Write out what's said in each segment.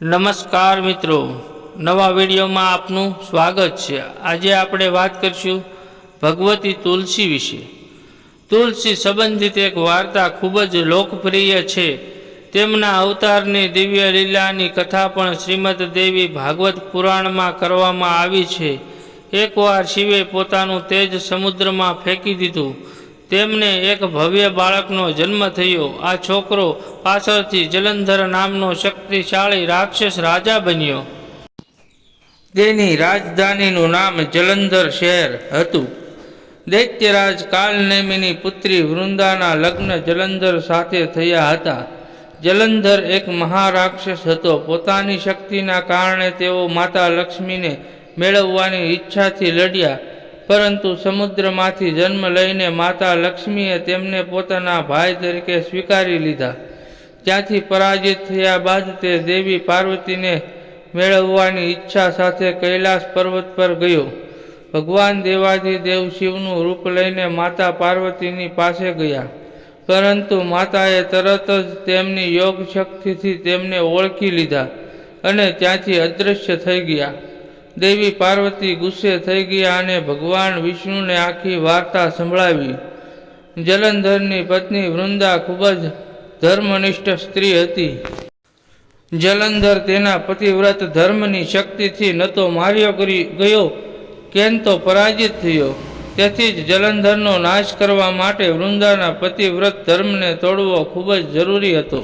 નમસ્કાર મિત્રો. નવા વિડીયોમાં આપનું સ્વાગત છે. આજે આપણે વાત કરીશું ભગવતી તુલસી વિશે. તુલસી સંબંધિત એક વાર્તા ખૂબ જ લોકપ્રિય છે. તેમના અવતારની દિવ્ય લીલાની કથા પણ શ્રીમદ દેવી ભાગવત પુરાણમાં કરવામાં આવી છે. એકવાર શિવે પોતાનું તેજ સમુદ્રમાં ફેંકી દીધું. તેમને એક ભવ્ય બાળકનો જન્મ થયો. આ છોકરો પાછળથી જલંધર નામનો શક્તિશાળી રાક્ષસ રાજા બન્યો. તેની રાજધાનીનું નામ જલંધર શહેર હતું. દૈત્યરાજ કાલનેમીની પુત્રી વૃંદાના લગ્ન જલંધર સાથે થયા હતા. જલંધર એક મહારાક્ષસ હતો. પોતાની શક્તિના કારણે તેઓ માતા લક્ષ્મીને મેળવવાની ઈચ્છાથી લડ્યા. પરંતુ સમુદ્રમાંથી જન્મ લઈને માતા લક્ષ્મીએ તેમને પોતાના ભાઈ તરીકે સ્વીકારી લીધા. ત્યાંથી પરાજિત થયા બાદ તે દેવી પાર્વતીને મેળવવાની ઈચ્છા સાથે કૈલાસ પર્વત પર ગયો. ભગવાન દેવાધિદેવ શિવનું રૂપ લઈને માતા પાર્વતીની પાસે ગયા. પરંતુ માતાએ તરત જ તેમની યોગ શક્તિથી તેમને ઓળખી લીધા અને ત્યાંથી અદૃશ્ય થઈ ગયા. દેવી પાર્વતી ગુસ્સે થઈ ગયા અને ભગવાન વિષ્ણુને આખી વાર્તા સંભળાવી. જલંધરની પત્ની વૃંદા ખૂબ જ ધર્મનિષ્ઠ સ્ત્રી હતી. જલંધર તેના પતિવ્રત ધર્મની શક્તિથી ન તો માર્યો કરી ગયો કેન તો પરાજિત થયો. તેથી જ જલંધરનો નાશ કરવા માટે વૃંદાના પતિવ્રત ધર્મને તોડવો ખૂબ જ જરૂરી હતો.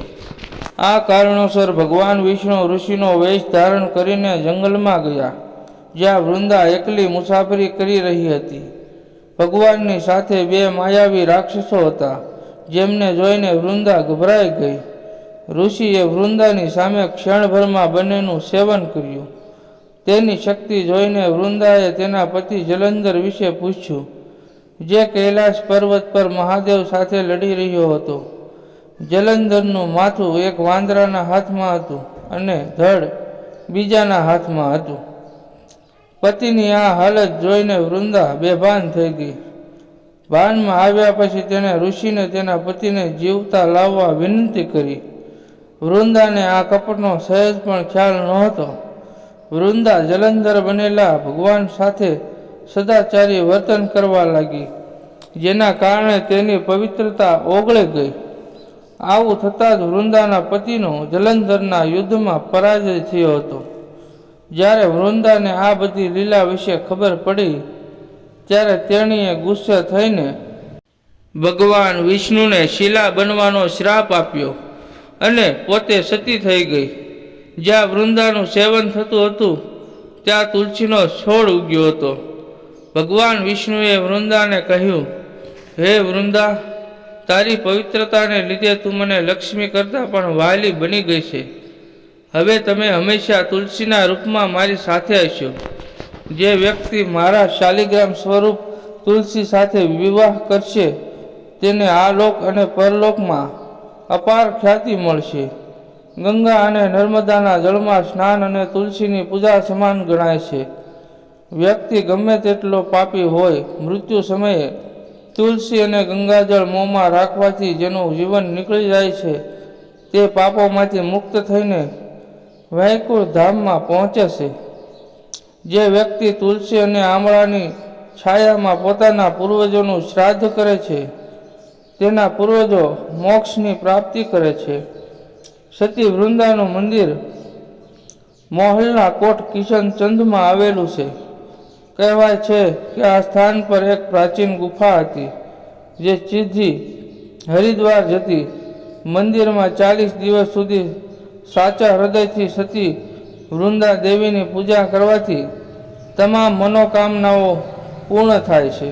આ કારણોસર ભગવાન વિષ્ણુ ઋષિનો વેશ ધારણ કરીને જંગલમાં ગયા. જ્યાં વૃંદા એકલી મુસાફરી કરી રહી હતી. ભગવાનની સાથે બે માયાવી રાક્ષસો હતા, જેમને જોઈને વૃંદા ગભરાઈ ગઈ. ઋષિએ વૃંદાની સામે ક્ષણભરમાં બંનેનું સેવન કર્યું. તેની શક્તિ જોઈને વૃંદાએ તેના પતિ જલંધર વિશે પૂછ્યું, જે કૈલાશ પર્વત પર મહાદેવ સાથે લડી રહ્યો હતો? જલંધરનું માથું એક વાંદરાના હાથમાં હતું અને ધડ બીજાના હાથમાં હતું. પતિની આ હાલત જોઈને વૃંદા બેભાન થઈ ગઈ. ભાનમાં આવ્યા પછી તેણે ઋષિને તેના પતિને જીવતા લાવવા વિનંતી કરી. વૃંદાને આ કપટનો સહેજ પણ ખ્યાલ નહોતો. વૃંદા જલંધર બનેલા ભગવાન સાથે સદાચારી વર્તન કરવા લાગી, જેના કારણે તેની પવિત્રતા ઓગળી ગઈ. આવું થતાં જ વૃંદાના પતિનો જલંધરના યુદ્ધમાં પરાજય થયો હતો. જ્યારે વૃંદાને આ બધી લીલા વિશે ખબર પડી, ત્યારે તેણીએ ગુસ્સે થઈને ભગવાન વિષ્ણુને શિલા બનવાનો શ્રાપ આપ્યો અને પોતે સતી થઈ ગઈ. જ્યાં વૃંદાનું સેવન થતું હતું, ત્યાં તુલસીનો છોડ ઉગ્યો હતો. ભગવાન વિષ્ણુએ વૃંદાને કહ્યું, હે વૃંદા, તારી પવિત્રતાને લીધે તું મને લક્ષ્મી કરતાં પણ વાલી બની ગઈ છે. હવે તમે હંમેશા તુલસીના રૂપમાં મારી સાથે હશો. જે વ્યક્તિ મારા શાલિગ્રામ સ્વરૂપ તુલસી સાથે વિવાહ કરશે, તેને આ લોક અને પરલોકમાં અપાર ખ્યાતિ મળશે. ગંગા અને નર્મદાના જળમાં સ્નાન અને તુલસીની પૂજા સમાન ગણાય છે. વ્યક્તિ ગમે તેટલો પાપી હોય, મૃત્યુ સમયે તુલસી અને ગંગાજળ મોંમાં રાખવાથી જેનું જીવન નીકળી જાય છે, તે પાપોમાંથી મુક્ત થઈને વૈકુંઠ ધામમાં પહોંચે છે. જે વ્યક્તિ તુલસી અને આમળાની છાયામાં પોતાના પૂર્વજોનું શ્રાદ્ધ કરે છે, તેના પૂર્વજો મોક્ષની પ્રાપ્તિ કરે છે. સતી વૃંદાનું મંદિર મોહલના કોટ કિશનચંદમાં આવેલું છે. કહેવાય છે કે આ સ્થાન પર એક પ્રાચીન ગુફા હતી, જે સીધી હરિદ્વાર જતી મંદિરમાં ચાલીસ દિવસ સુધી સાચા હૃદયથી સતી વૃંદા દેવીની પૂજા કરવાથી તમામ મનોકામનાઓ પૂર્ણ થાય છે.